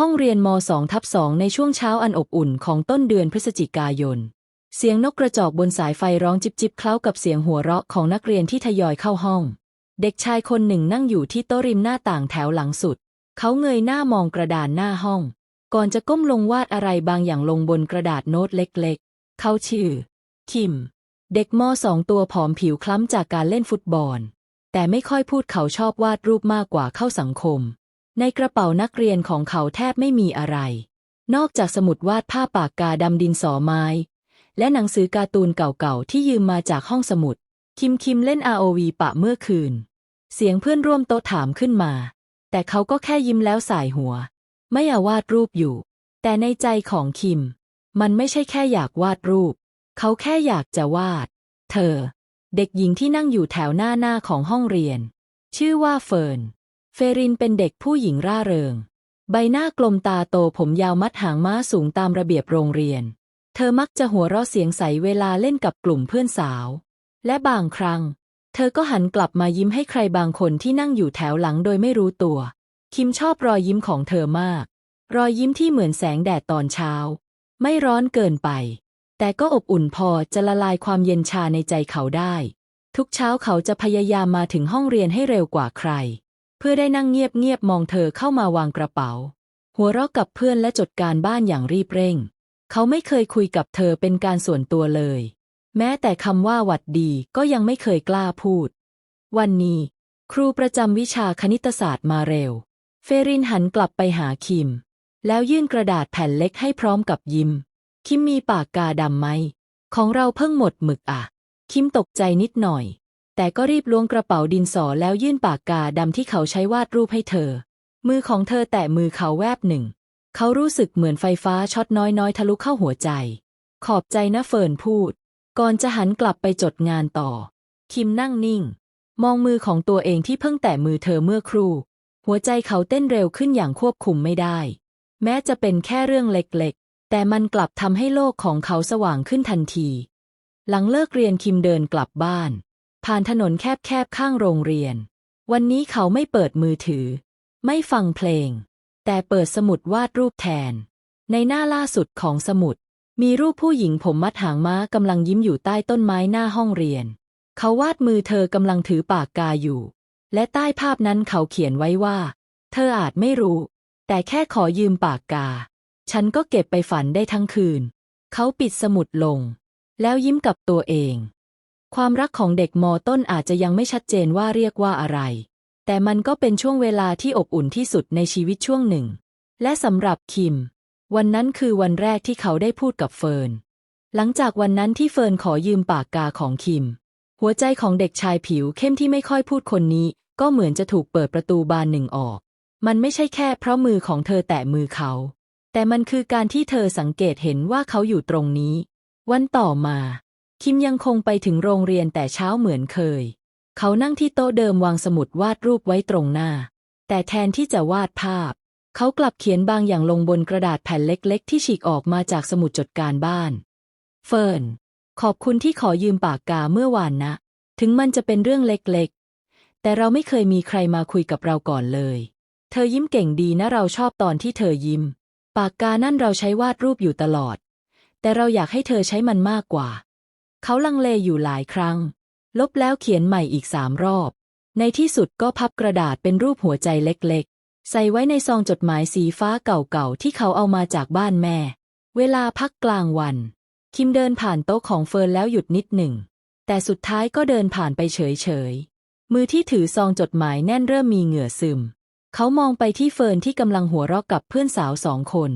ห้องเรียนม 2 ทับ2ในช่วงเช้าอันอบอุ่นของต้นเดือนพฤศจิกายน เสียงนกกระจอกบนสายไฟร้องจิบจิบเคล้ากับเสียงหัวเราะของนักเรียนที่ทยอยเข้าห้อง เด็กชายคนหนึ่งนั่งอยู่ที่โต๊ะริมหน้าต่างแถวหลังสุด เขาเงยหน้ามองกระดานหน้าห้อง ก่อนจะก้มลงวาดอะไรบางอย่างลงบนกระดาษโน้ตเล็กๆ เขาชื่อ คิม เด็กมสองตัวผอมผิวคล้ำจากการเล่นฟุตบอล แต่ไม่ค่อยพูดเขาชอบวาดรูปมากกว่าเข้าสังคม ในกระเป๋านักเรียนของเขาแทบไม่มีอะไร นอกจากสมุดวาดภาพปากกาดำดินสอไม้ และหนังสือการ์ตูนเก่าๆ ที่ยืมมาจากห้องสมุด คิมคิมเล่น ROV ปะเมื่อคืน เสียงเพื่อนร่วมโต๊ะถามขึ้นมา แต่เขาก็แค่ยิ้มแล้วสายหัว ไม่อาวาดรูปอยู่ แต่ในใจของคิม มันไม่ใช่แค่อยากวาดรูป เขาแค่อยากจะวาด เธอ เด็กหญิงที่นั่งอยู่แถวหน้าหน้าของห้องเรียน ชื่อว่าเฟิร์น เฟรินเป็นเด็กผู้หญิงร่าเริง ใบหน้ากลมตาโตผมยาวมัดหางม้าสูงตามระเบียบโรงเรียน เธอมักจะหัวเราะเสียงใสเวลาเล่นกับกลุ่มเพื่อนสาว และบางครั้ง เธอก็หันกลับมายิ้มให้ใครบางคนที่นั่งอยู่แถวหลังโดยไม่รู้ตัว คิมชอบรอยยิ้มของเธอมาก รอยยิ้มที่เหมือนแสงแดดตอนเช้า ไม่ร้อนเกินไป แต่ก็อบอุ่นพอจะละลายความเย็นชาในใจเขาได้ ทุกเช้าเขาจะพยายามมาถึงห้องเรียนให้เร็วกว่าใคร เพื่อได้นั่งเงียบๆมองเธอเข้ามาวางกระเป๋า หัวเราะกับเพื่อนและจดการบ้านอย่างรีบเร่ง เขาไม่เคยคุยกับเธอเป็นการส่วนตัวเลย แม้แต่คำว่าหวัดดีก็ยังไม่เคยกล้าพูด วันนี้ ครูประจำวิชาคณิตศาสตร์มาเร็ว เฟรินหันกลับไปหาคิม แล้วยื่นกระดาษแผ่นเล็กให้พร้อมกับยิ้ม คิมมีปากกาดำไหม ของเราเพิ่งหมดหมึกอะ คิมตกใจนิดหน่อย แต่ก็รีบล้วงกระเป๋าดินสอแล้วยื่นปากกาดำที่เขาใช้วาดรูปให้เธอ มือของเธอแตะมือเขาแวบหนึ่ง เขารู้สึกเหมือนไฟฟ้าช็อตน้อยๆ ทะลุเข้าหัวใจ ขอบใจนะเฟิร์นพูด ก่อนจะหันกลับไปจดงานต่อ คิมนั่งนิ่ง มองมือของตัวเองที่เพิ่งแตะมือเธอเมื่อครู่ หัวใจเขาเต้นเร็วขึ้นอย่างควบคุมไม่ได้ แม้จะเป็นแค่เรื่องเล็กๆ แต่มันกลับทำให้โลกของเขาสว่างขึ้นทันที หลังเลิกเรียนคิมเดินกลับบ้าน ผ่านถนนแคบๆข้างโรงเรียน วันนี้เขาไม่เปิดมือถือ ไม่ฟังเพลง แต่เปิดสมุดวาดรูปแทน ในหน้าล่าสุดของสมุด มีรูปผู้หญิงผมมัดหางม้ากำลังยิ้มอยู่ใต้ต้นไม้หน้าห้องเรียน เขาวาดมือเธอกำลังถือปากกาอยู่ และใต้ภาพนั้นเขาเขียนไว้ว่า เธออาจไม่รู้ แต่แค่ขอยืมปากกา ฉันก็เก็บไปฝันได้ทั้งคืน เขาปิดสมุดลง แล้วยิ้มกับตัวเอง ความรักของเด็กมอต้นอาจจะยังไม่ชัดเจนว่าเรียกว่าอะไร แต่มันก็เป็นช่วงเวลาที่อบอุ่นที่สุดในชีวิตช่วงหนึ่ง และสำหรับคิม วันนั้นคือวันแรกที่เขาได้พูดกับเฟิร์น หลังจากวันนั้นที่เฟิร์นขอยืมปากกาของคิม หัวใจของเด็กชายผิวเข้มที่ไม่ค่อยพูดคนนี้ ก็เหมือนจะถูกเปิดประตูบานหนึ่งออก มันไม่ใช่แค่เพราะมือของเธอแตะมือเขา แต่มันคือการที่เธอสังเกตเห็นว่าเขาอยู่ตรงนี้ วันต่อมา คิมยังคงไปถึงโรงเรียนแต่เช้าเหมือนเคย เขานั่งที่โต๊ะเดิมวางสมุดวาดรูปไว้ตรงหน้า แต่แทนที่จะวาดภาพ เขากลับเขียนบางอย่างลงบนกระดาษแผ่นเล็กๆ ที่ฉีกออกมาจากสมุดจดการบ้าน เฟิร์น ขอบคุณที่ขอยืมปากกาเมื่อวานนะ ถึงมันจะเป็นเรื่องเล็กๆ แต่เราไม่เคยมีใครมาคุยกับเราก่อนเลย เธอยิ้มเก่งดีนะเราชอบตอนที่เธอยิ้ม ปากกานั่นเราใช้วาดรูปอยู่ตลอด แต่เราอยากให้เธอใช้มันมากกว่า เขาลังเลอยู่หลายครั้ง ลบแล้วเขียนใหม่อีกสามรอบ ในที่สุดก็พับกระดาษเป็นรูปหัวใจเล็กๆ ใส่ไว้ในซองจดหมายสีฟ้าเก่าๆ ที่เขาเอามาจากบ้านแม่ เวลาพักกลางวัน คิมเดินผ่านโต๊ะของเฟิร์นแล้วหยุดนิดหนึ่ง แต่สุดท้ายก็เดินผ่านไปเฉยๆ มือที่ถือซองจดหมายแน่นเริ่มมีเหงื่อซึม เขามองไปที่เฟิร์นที่กำลังหัวเราะกับเพื่อนสาวสองคน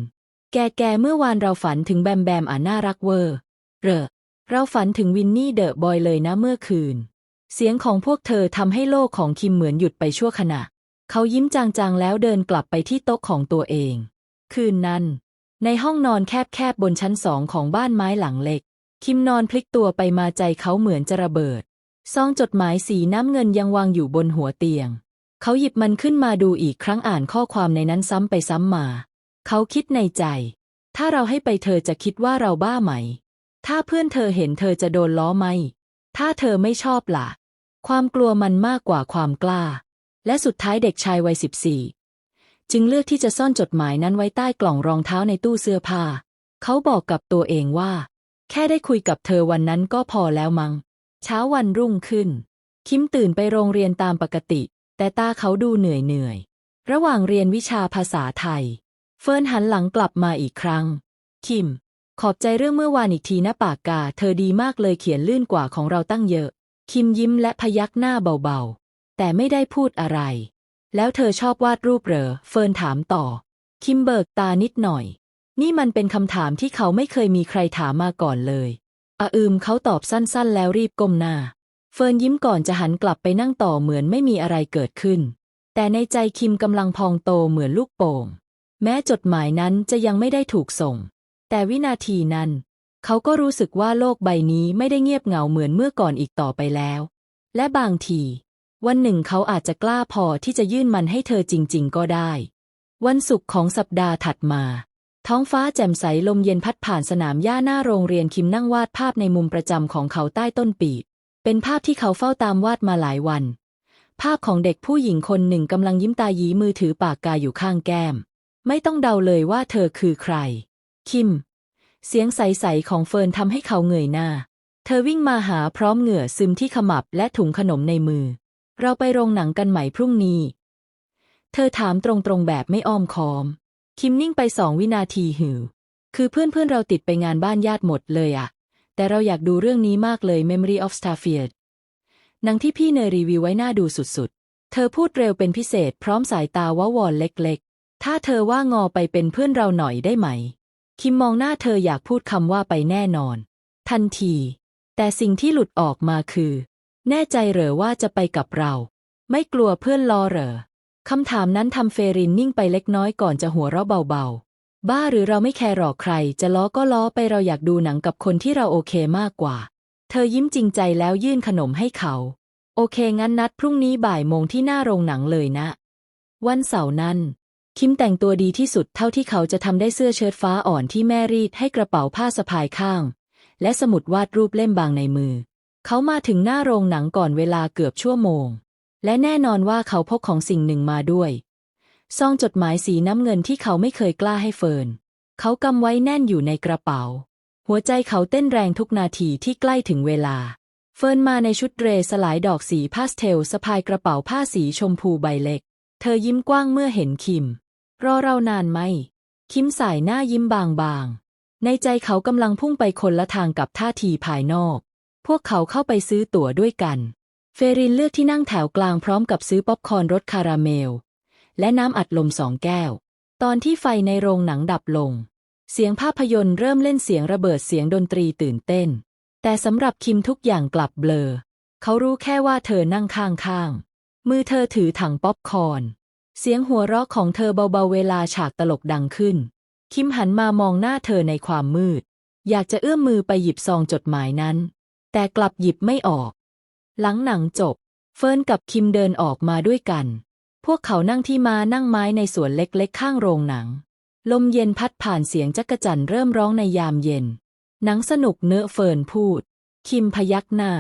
แกแกเมื่อวานเราฝันถึงแบมแบมอะน่ารักเวอร์เรอ เราฝันถึงวินนี่เดอะบอยเลยนะเมื่อคืน เสียงของพวกเธอทำให้โลกของคิมเหมือนหยุดไปชั่วขณะ เขายิ้มจางๆแล้วเดินกลับไปที่โต๊ะของตัวเอง คืนนั้น ในห้องนอนแคบๆบนชั้นสองของบ้านไม้หลังเล็ก คิมนอนพลิกตัวไปมาใจเขาเหมือนจะระเบิด ซองจดหมายสีน้ำเงินยังวางอยู่บนหัวเตียง เขาหยิบมันขึ้นมาดูอีกครั้งอ่านข้อความในนั้นซ้ำไปซ้ำมา เขาคิดในใจ ถ้าเราให้ไปเธอจะคิดว่าเราบ้าไหม ถ้าเพื่อนเธอเห็นเธอจะโดนล้อไหม ถ้าเธอไม่ชอบล่ะ ความกลัวมันมากกว่าความกล้า และสุดท้ายเด็กชายวัยสิบสี่จึงเลือกที่จะซ่อนจดหมายนั้นไว้ใต้กล่องรองเท้าในตู้เสื้อผ้า เขาบอกกับตัวเองว่า แค่ได้คุยกับเธอวันนั้นก็พอแล้วมัง้ง เช้าวันรุ่งขึ้น คิมตื่นไปโรงเรียนตามปกติ แต่ตาเขาดูเหนื่อยเหนื่อย ระหว่างเรียนวิชาภาษาไทย เฟิร์นหันหลังกลับมาอีกครั้ง คิม ขอบใจเรื่องเมื่อวานอีกทีนะปากกา เธอดีมากเลยเขียนลื่นกว่าของเราตั้งเยอะ คิมยิ้มและพยักหน้าเบาๆ แต่ไม่ได้พูดอะไร แล้วเธอชอบวาดรูปเหรอ เฟิร์นถามต่อ คิมเบิกตานิดหน่อย นี่มันเป็นคำถามที่เขาไม่เคยมีใครถามมาก่อนเลยอาอืมเขาตอบสั้นๆ แล้วรีบก้มหน้า เฟิร์นยิ้มก่อนจะหันกลับไปนั่งต่อเหมือนไม่มีอะไรเกิดขึ้น แต่ในใจคิมกำลังพองโตเหมือนลูกโป่ง แม้จดหมายนั้นจะยังไม่ได้ถูกส่ง แต่วินาทีนั้น เขาก็รู้สึกว่าโลกใบนี้ไม่ได้เงียบเหงาเหมือนเมื่อก่อนอีกต่อไปแล้ว และบางที วันหนึ่งเขาอาจจะกล้าพอที่จะยื่นมันให้เธอจริง ๆ ก็ได้ วันศุกร์ของสัปดาห์ถัดมา ท้องฟ้าแจ่มใสลมเย็นพัดผ่านสนามหญ้าหน้าโรงเรียนคิมนั่งวาดภาพในมุมประจำของเขาใต้ต้นปีบเป็นภาพที่เขาเฝ้าตามวาดมาหลายวัน ภาพของเด็กผู้หญิงคนหนึ่งกำลังยิ้มตายีมือถือปากกาอยู่ข้างแก้ม ไม่ต้องเดาเลยว่าเธอคือใคร คิม เสียงใสๆของเฟิร์นทำให้เขาเงยหน้า เธอวิ่งมาหาพร้อมเหงื่อซึมที่ขมับและถุงขนมในมือ เราไปโรงหนังกันไหมพรุ่งนี้ เธอถามตรงๆแบบไม่อ้อมค้อม คิมนิ่งไปสองวินาทีหือคือเพื่อนๆเราติดไปงานบ้านญาติหมดเลยอะแต่เราอยากดูเรื่องนี้มากเลย Memory of Starfield หนังที่พี่เนยรีวิวไว้น่าดูสุดๆ เธอพูดเร็วเป็นพิเศษพร้อมสายตาว้าวอนเล็กๆ ถ้าเธอว่างอไปเป็นเพื่อนเราหน่อยได้ไหม คิมมองหน้าเธออยากพูดคำว่าไปแน่นอน ทันที แต่สิ่งที่หลุดออกมาคือ แน่ใจเหรอว่าจะไปกับเรา ไม่กลัวเพื่อนล้อเหรอคำถามนั้นทำเฟรินนิ่งไปเล็กน้อยก่อนจะหัวเราะเบาๆ บ้าหรือเราไม่แคร์หรอกใคร จะล้อก็ล้อไปเราอยากดูหนังกับคนที่เราโอเคมากกว่า เธอยิ้มจริงใจแล้วยื่นขนมให้เขา โอเคงั้นนัดพรุ่งนี้บ่ายโมงที่หน้าโรงหนังเลยนะ วันเสาร์นั้น คิมแต่งตัวดีที่สุดเท่าที่เขาจะทำได้เสื้อเชิ้ตฟ้าอ่อนที่แม่รีดให้กระเป๋าผ้าสะพายข้าง และสมุดวาดรูปเล่มบางในมือ เขามาถึงหน้าโรงหนังก่อนเวลาเกือบชั่วโมง และแน่นอนว่าเขาพกของสิ่งหนึ่งมาด้วย ซองจดหมายสีน้ำเงินที่เขาไม่เคยกล้าให้เฟิร์น เขากำไว้แน่นอยู่ในกระเป๋า หัวใจเขาเต้นแรงทุกนาทีที่ใกล้ถึงเวลา เฟิร์นมาในชุดเรสสลายดอกสีพาสเทลสะพายกระเป๋าผ้าสีชมพูใบเล็ก เธอยิ้มกว้างเมื่อเห็นคิม รอเรานานไหม คิมสายหน้ายิ้มบางๆ ในใจเขากำลังพุ่งไปคนละทางกับท่าทีภายนอก พวกเขาเข้าไปซื้อตั๋วด้วยกัน เฟรินเลือกที่นั่งแถวกลางพร้อมกับซื้อป๊อปคอร์นรสคาราเมล และน้ำอัดลมสองแก้ว ตอนที่ไฟในโรงหนังดับลง เสียงภาพยนตร์เริ่มเล่นเสียงระเบิดเสียงดนตรีตื่นเต้น แต่สำหรับคิมทุกอย่างกลับเบลอ เขารู้แค่ว่าเธอนั่งข้างๆ มือเธอถือถังป๊อปคอร์น เสียงหัวเราะของเธอเบาๆเวลาฉากตลกดังขึ้น คิมหันมามองหน้าเธอในความมืด อยากจะเอื้อมมือไปหยิบซองจดหมายนั้น แต่กลับหยิบไม่ออก หลังหนังจบ เฟิร์นกับคิมเดินออกมาด้วยกัน พวกเขานั่งที่มานั่งไม้ในสวนเล็กๆ ข้างโรงหนัง ลมเย็นพัดผ่านเสียงจักจั่นเริ่มร้องในยามเย็น หนังสนุกเนื้อเฟิร์นพูด คิมพยักหน้า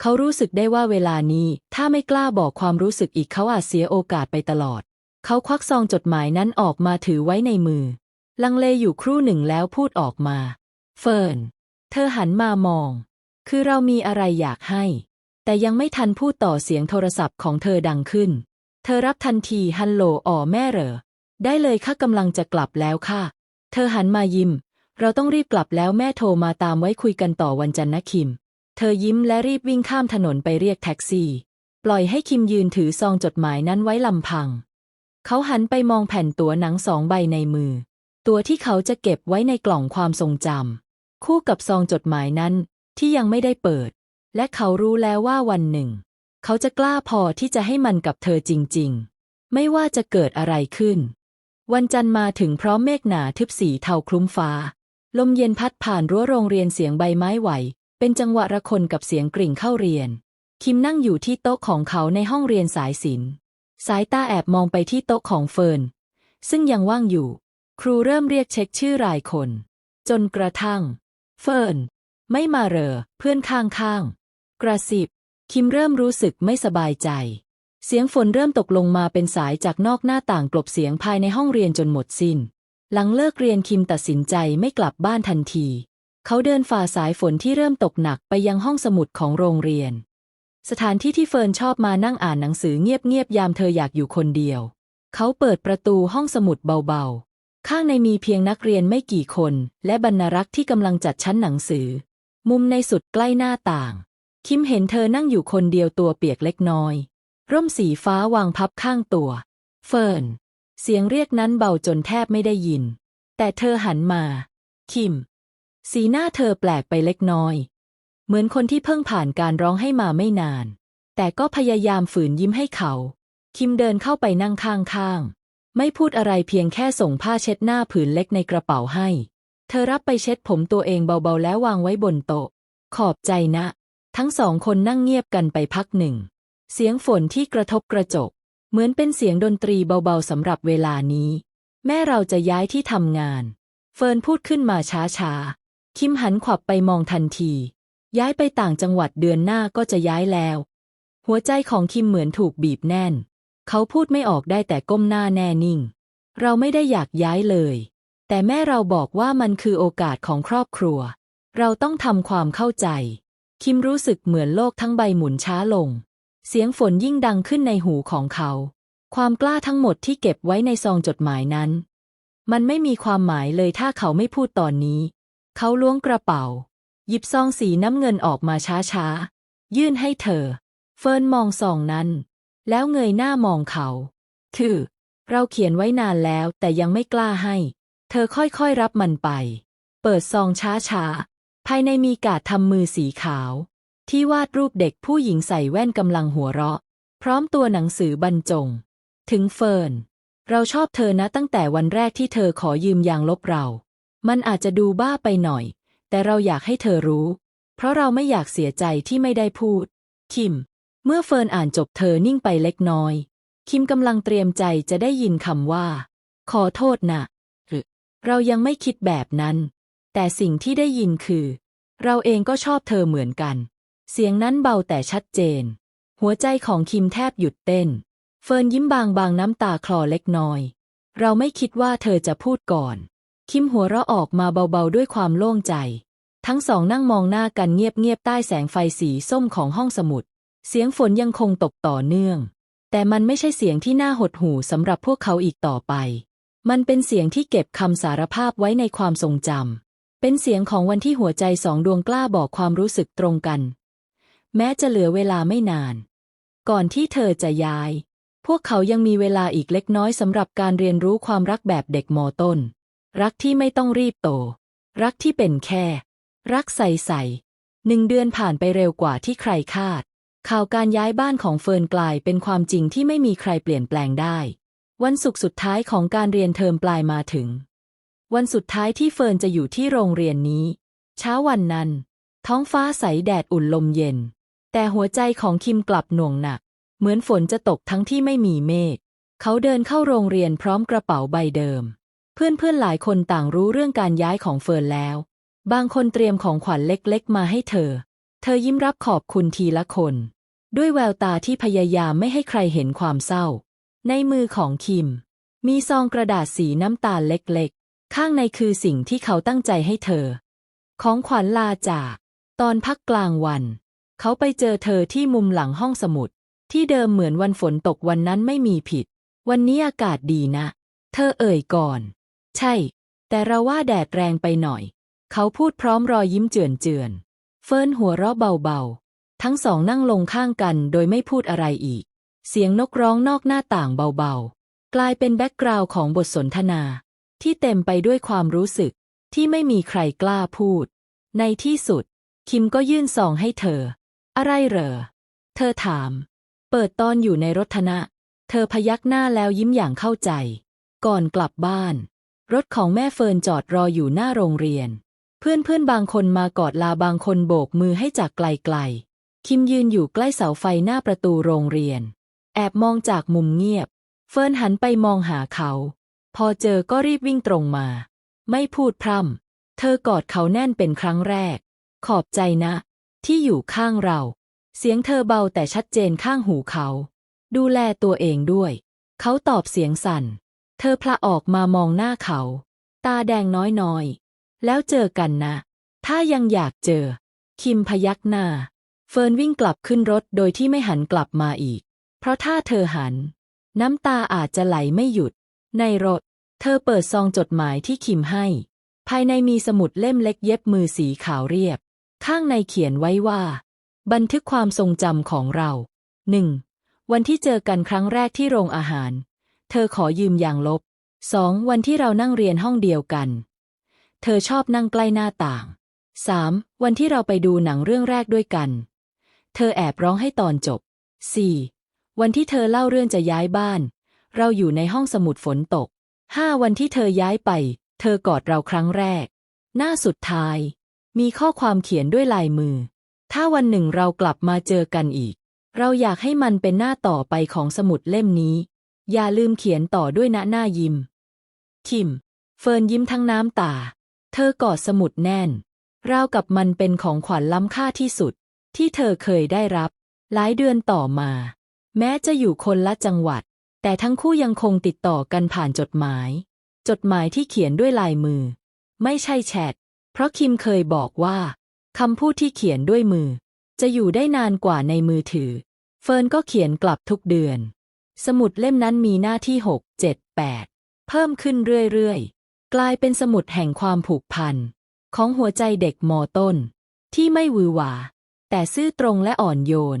เขารู้สึกได้ว่าเวลานี้ถ้าไม่กล้าบอกความรู้สึกอีกเขาอาจเสียโอกาสไปตลอด เขาควักซองจดหมายนั้นออกมาถือไว้ในมือ ลังเลอยู่ครู่หนึ่งแล้วพูดออกมา เฟิร์น เธอหันมามอง คือเรามีอะไรอยากให้ แต่ยังไม่ทันพูดต่อเสียงโทรศัพท์ของเธอดังขึ้น เธอรับทันทีฮัลโหลอ๋อแม่เหรอ ได้เลยข้ากำลังจะกลับแล้วค่ะ เธอหันมายิ้ม เราต้องรีบกลับแล้วแม่โทรมาตามไว้คุยกันต่อวันจันทร์นะคิม เธอยิ้มและรีบวิ่งข้ามถนนไปเรียกแท็กซี่ ปล่อยให้คิมยืนถือซองจดหมายนั้นไว้ลำพัง เขาหันไปมองแผ่นตั๋วหนังสองใบในมือ ตัวที่เขาจะเก็บไว้ในกล่องความทรงจำคู่กับซองจดหมายนั้นที่ยังไม่ได้เปิด และเขารู้แล้วว่าวันหนึ่ง เขาจะกล้าพอที่จะให้มันกับเธอจริง ๆ ไม่ว่าจะเกิดอะไรขึ้น วันจันทร์มาถึงพร้อมเมฆหนาทึบสีเทาคลุ้มฟ้า ลมเย็นพัดผ่านรั้วโรงเรียนเสียงใบไม้ไหว เป็นจังหวะระคนกับเสียงกริ่งเข้าเรียน คิมนั่งอยู่ที่โต๊ะของเขาในห้องเรียนสายศิลป์ สายตาแอบมองไปที่โต๊ะของเฟิร์น ซึ่งยังว่างอยู่ ครูเริ่มเรียกเช็คชื่อรายคน จนกระทั่ง เฟิร์น ไม่มาเหรอ เพื่อนข้างๆกระสิบ คิมเริ่มรู้สึกไม่สบายใจ เสียงฝนเริ่มตกลงมาเป็นสายจากนอกหน้าต่างกลบเสียงภายในห้องเรียนจนหมดสิ้น หลังเลิกเรียนคิมตัดสินใจไม่กลับบ้านทันที เขาเดินฝ่าสายฝนที่เริ่มตกหนักไปยังห้องสมุดของโรงเรียน สถานที่ที่เฟิร์นชอบมานั่งอ่านหนังสือเงียบๆยามเธออยากอยู่คนเดียว เขาเปิดประตูห้องสมุดเบาๆ ข้างในมีเพียงนักเรียนไม่กี่คน และบรรณารักษ์ที่กำลังจัดชั้นหนังสือ มุมในสุดใกล้หน้าต่าง คิมเห็นเธอนั่งอยู่คนเดียวตัวเปียกเล็กน้อย ร่มสีฟ้าวางพับข้างตัว เฟิร์น เสียงเรียกนั้นเบาจนแทบไม่ได้ยิน แต่เธอหันมา คิม สีหน้าเธอแปลกไปเล็กน้อย เหมือนคนที่เพิ่งผ่านการร้องให้มาไม่นาน แต่ก็พยายามฝืนยิ้มให้เขา คิมเดินเข้าไปนั่งข้างๆ ไม่พูดอะไรเพียงแค่ส่งผ้าเช็ดหน้าผืนเล็กในกระเป๋าให้ เธอรับไปเช็ดผมตัวเองเบาๆ แล้ววางไว้บนโต๊ะ ขอบใจนะ ทั้งสองคนนั่งเงียบกันไปพักหนึ่ง เสียงฝนที่กระทบกระจก เหมือนเป็นเสียงดนตรีเบาๆสำหรับเวลานี้ แม่เราจะย้ายที่ทำงาน เฟิร์นพูดขึ้นมาช้าๆ คิมหันขวับไปมองทันที ย้ายไปต่างจังหวัดเดือนหน้าก็จะย้ายแล้ว หัวใจของคิมเหมือนถูกบีบแน่น เขาพูดไม่ออกได้แต่ก้มหน้าแน่นิ่ง เราไม่ได้อยากย้ายเลย แต่แม่เราบอกว่ามันคือโอกาสของครอบครัว เราต้องทำความเข้าใจ คิมรู้สึกเหมือนโลกทั้งใบหมุนช้าลง เสียงฝนยิ่งดังขึ้นในหูของเขา ความกล้าทั้งหมดที่เก็บไว้ในซองจดหมายนั้น มันไม่มีความหมายเลยถ้าเขาไม่พูดตอนนี้ เขาล้วงกระเป๋า หยิบซองสีน้ำเงินออกมาช้าๆ ยื่นให้เธอ เฟิร์นมองซองนั้น แล้วเงยหน้ามองเขา คือ เราเขียนไว้นานแล้วแต่ยังไม่กล้าให้ เธอค่อยๆรับมันไป เปิดซองช้าๆ ภายในมีกาดทำมือสีขาว ที่วาดรูปเด็กผู้หญิงใส่แว่นกำลังหัวเราะ พร้อมตัวหนังสือบรรจง ถึงเฟิร์น เราชอบเธอนะตั้งแต่วันแรกที่เธอขอยืมยางลบเรา มันอาจจะดูบ้าไปหน่อย แต่เราอยากให้เธอรู้ เพราะเราไม่อยากเสียใจที่ไม่ได้พูด คิม เมื่อเฟิร์นอ่านจบเธอนิ่งไปเล็กน้อย คิมกำลังเตรียมใจจะได้ยินคำว่า ขอโทษนะหรือเรายังไม่คิดแบบนั้น แต่สิ่งที่ได้ยินคือ เราเองก็ชอบเธอเหมือนกัน เสียงนั้นเบาแต่ชัดเจน หัวใจของคิมแทบหยุดเต้น เฟิร์นยิ้มบางบางน้ำตาคลอเล็กน้อย เราไม่คิดว่าเธอจะพูดก่อน คิมหัวเราะออกมาเบาๆด้วยความโล่งใจ ทั้งสองนั่งมองหน้ากันเงียบๆใต้แสงไฟสีส้มของห้องสมุด เสียงฝนยังคงตกต่อเนื่อง แต่มันไม่ใช่เสียงที่น่าหดหู่สำหรับพวกเขาอีกต่อไป มันเป็นเสียงที่เก็บคำสารภาพไว้ในความทรงจำเป็นเสียงของวันที่หัวใจสองดวงกล้าบอกความรู้สึกตรงกัน แม้จะเหลือเวลาไม่นาน ก่อนที่เธอจะย้าย พวกเขายังมีเวลาอีกเล็กน้อยสำหรับการเรียนรู้ความรักแบบเด็กมอต้น รักที่ไม่ต้องรีบโต รักที่เป็นแค่ รักใสๆหนึ่งเดือนผ่านไปเร็วกว่าที่ใครคาด ข่าวการย้ายบ้านของเฟิร์นกลายเป็นความจริงที่ไม่มีใครเปลี่ยนแปลงได้ วันศุกร์สุดท้ายของการเรียนเทอมปลายมาถึง วันสุดท้ายที่เฟิร์นจะอยู่ที่โรงเรียนนี้ เช้าวันนั้น ท้องฟ้าใสแดดอุ่นลมเย็น แต่หัวใจของคิมกลับหน่วงหนัก เหมือนฝนจะตกทั้งที่ไม่มีเมฆเขาเดินเข้าโรงเรียนพร้อมกระเป๋าใบเดิม เพื่อนๆหลายคนต่างรู้เรื่องการย้ายของเฟิร์นแล้ว บางคนเตรียมของขวัญเล็กๆ มาให้เธอ เธอยิ้มรับขอบคุณทีละคน ด้วยแววตาที่พยายามไม่ให้ใครเห็นความเศร้า ในมือของคิม มีซองกระดาษสีน้ำตาลเล็กๆ ข้างในคือสิ่งที่เขาตั้งใจให้เธอ ของขวัญลาจาก ตอนพักกลางวัน เขาไปเจอเธอที่มุมหลังห้องสมุด ที่เดิมเหมือนวันฝนตกวันนั้นไม่มีผิด วันนี้อากาศดีนะ เธอเอ่ยก่อน ใช่ แต่เราว่าแดดแรงไปหน่อย เขาพูดพร้อมรอยยิ้มเจือนเจือน เฟิร์นหัวเราะเบาๆ ทั้งสองนั่งลงข้างกันโดยไม่พูดอะไรอีก เสียงนกร้องนอกหน้าต่างเบาๆ กลายเป็นแบ็กกราวด์ของบทสนทนา ที่เต็มไปด้วยความรู้สึก ที่ไม่มีใครกล้าพูด ในที่สุด คิมก็ยื่นซองให้เธอ อะไรเหรอ เธอถาม เปิดตอนอยู่ในรถนะ เธอพยักหน้าแล้วยิ้มอย่างเข้าใจ ก่อนกลับบ้าน รถของแม่เฟิร์นจอดรออยู่หน้าโรงเรียน เพื่อนๆบางคนมากอดลาบางคนโบกมือให้จากไกลๆ คิมยืนอยู่ใกล้เสาไฟหน้าประตูโรงเรียน แอบมองจากมุมเงียบ เฟิร์นหันไปมองหาเขา พอเจอก็รีบวิ่งตรงมา ไม่พูดพร่ำ เธอกอดเขาแน่นเป็นครั้งแรก ขอบใจนะ ที่อยู่ข้างเรา เสียงเธอเบาแต่ชัดเจนข้างหูเขา ดูแลตัวเองด้วย เขาตอบเสียงสั่น เธอพละออกมามองหน้าเขา ตาแดงน้อยๆ แล้วเจอกันนะ ถ้ายังอยากเจอ คิมพยักหน้า เฟิร์นวิ่งกลับขึ้นรถโดยที่ไม่หันกลับมาอีก เพราะถ้าเธอหัน น้ำตาอาจจะไหลไม่หยุด ในรถ เธอเปิดซองจดหมายที่คิมให้ ภายในมีสมุดเล่มเล็กเย็บมือสีขาวเรียบ ข้างในเขียนไว้ว่า บันทึกความทรงจำของเราหนึ่งวันที่เจอกันครั้งแรกที่โรงอาหาร เธอขอยืมยางลบสองวันที่เรานั่งเรียนห้องเดียวกัน เธอชอบนั่งใกล้หน้าต่างสามวันที่เราไปดูหนังเรื่องแรกด้วยกัน เธอแอบร้องให้ตอนจบสี่วันที่เธอเล่าเรื่องจะย้ายบ้าน เราอยู่ในห้องสมุดฝนตกห้าวันที่เธอย้ายไป เธอกอดเราครั้งแรก หน้าสุดท้าย มีข้อความเขียนด้วยลายมือ ถ้าวันหนึ่งเรากลับมาเจอกันอีก เราอยากให้มันเป็นหน้าต่อไปของสมุดเล่มนี้ อย่าลืมเขียนต่อด้วยนะหน้ายิ้ม คิม เฟิร์นยิ้มทั้งน้ำตา เธอกอดสมุดแน่น ราวกับมันเป็นของขวัญล้ำค่าที่สุด ที่เธอเคยได้รับ หลายเดือนต่อมา แม้จะอยู่คนละจังหวัด แต่ทั้งคู่ยังคงติดต่อกันผ่านจดหมาย จดหมายที่เขียนด้วยลายมือ ไม่ใช่แชท เพราะคิมเคยบอกว่าคำพูดที่เขียนด้วยมือ จะอยู่ได้นานกว่าในมือถือ เฟิร์นก็เขียนกลับทุกเดือน สมุดเล่มนั้นมีหน้าที่6 7 8เพิ่มขึ้นเรื่อยๆ กลายเป็นสมุดแห่งความผูกพัน ของหัวใจเด็กมอต้น ที่ไม่วือหวา แต่ซื่อตรงและอ่อนโยน